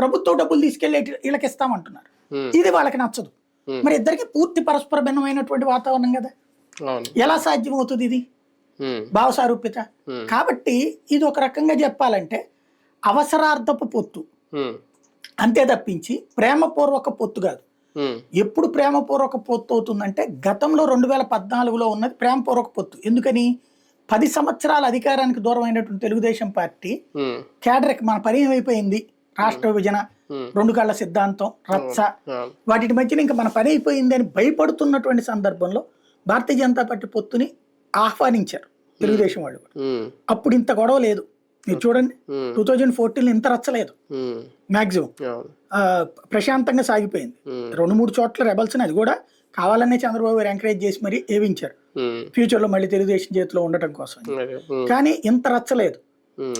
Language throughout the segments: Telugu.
ప్రభుత్వం డబ్బులు తీసుకెళ్ళి వీళ్ళకి ఇస్తామంటున్నారు. ఇది వాళ్ళకి నచ్చదు. మరి ఇద్దరికి పూర్తి పరస్పర భిన్నమైనటువంటి వాతావరణం కదా. ఎలా సాధ్యం అవుతుంది ఇది భావ సారూప్యత. కాబట్టి ఇది ఒక రకంగా చెప్పాలంటే అవసరార్థపు పొత్తు. అంతే తప్పించి ప్రేమపూర్వక పొత్తు కాదు. ఎప్పుడు ప్రేమపూర్వక పొత్తు అవుతుందంటే గతంలో రెండు వేల పద్నాలుగులో ఉన్నది ప్రేమపూర్వక పొత్తు. ఎందుకని? పది సంవత్సరాల అధికారానికి దూరం అయినటువంటి తెలుగుదేశం పార్టీ కేడర్కి మన పని ఏమైపోయింది రాష్ట్ర విభజన రెండు కళ్ళ సిద్ధాంతం రచ్చ. వాటి మధ్యన ఇంకా మన పని అయిపోయింది అని భయపడుతున్నటువంటి సందర్భంలో భారతీయ జనతా పార్టీ పొత్తుని ఆహ్వానించారు తెలుగుదేశం వాళ్ళు అప్పుడు ఇంత గొడవ లేదు. మీరు చూడండి టూ థౌజండ్ ఫోర్టీన్ ఇంత రచ్చలేదు. మాక్సిమం. ప్రశాంతంగా సాగిపోయింది. రెండు మూడు చోట్ల రెబల్స్ అది కూడా కావాలనే చంద్రబాబు గారు ఎంకరేజ్ చేసి మరీ ఏవించారు. ఉమ్, ఫ్యూచర్లో మళ్ళీ తెలుగుదేశం చేతిలో ఉండటం కోసం కానీ ఇంత రచ్చలేదు.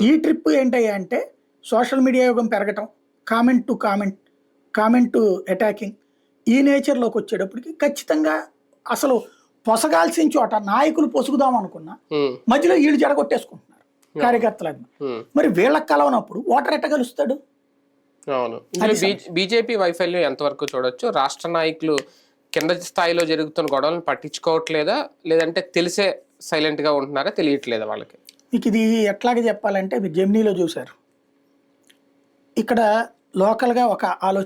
ఈ ట్రిప్ ఏంటయ్యా అంటే సోషల్ మీడియా యుగం పెరగటం comment to comment comment to attacking ఈ నేచర్లోకి వచ్చేటప్పటికి ఖచ్చితంగా అసలు పొసగాల్సిన చోట నాయకులు పొసుగుదాం అనుకున్నా మధ్యలో వీళ్ళు జడగొట్టేసుకుంటున్నారు కార్యకర్తలకు ఉమ్, మరి వీళ్ళకి కలవనప్పుడు ఓటర్ ఎట్ట కలుస్తాడు అవును. బీజేపీ వైఫల్యం ఎంతవరకు చూడొచ్చు? రాష్ట్ర నాయకులు కింద స్థాయిలో జరుగుతున్న గొడవలను పట్టించుకోవట్లేదా? లేదంటే తెలిసే సైలెంట్గా ఉంటున్నారా? తెలియట్లేదా వాళ్ళకి? మీకు ఇది ఎట్లాగే చెప్పాలంటే మీరు జెమినీలో చూశారు. ఇక్కడ లోకల్గా ఒక ఆలోచన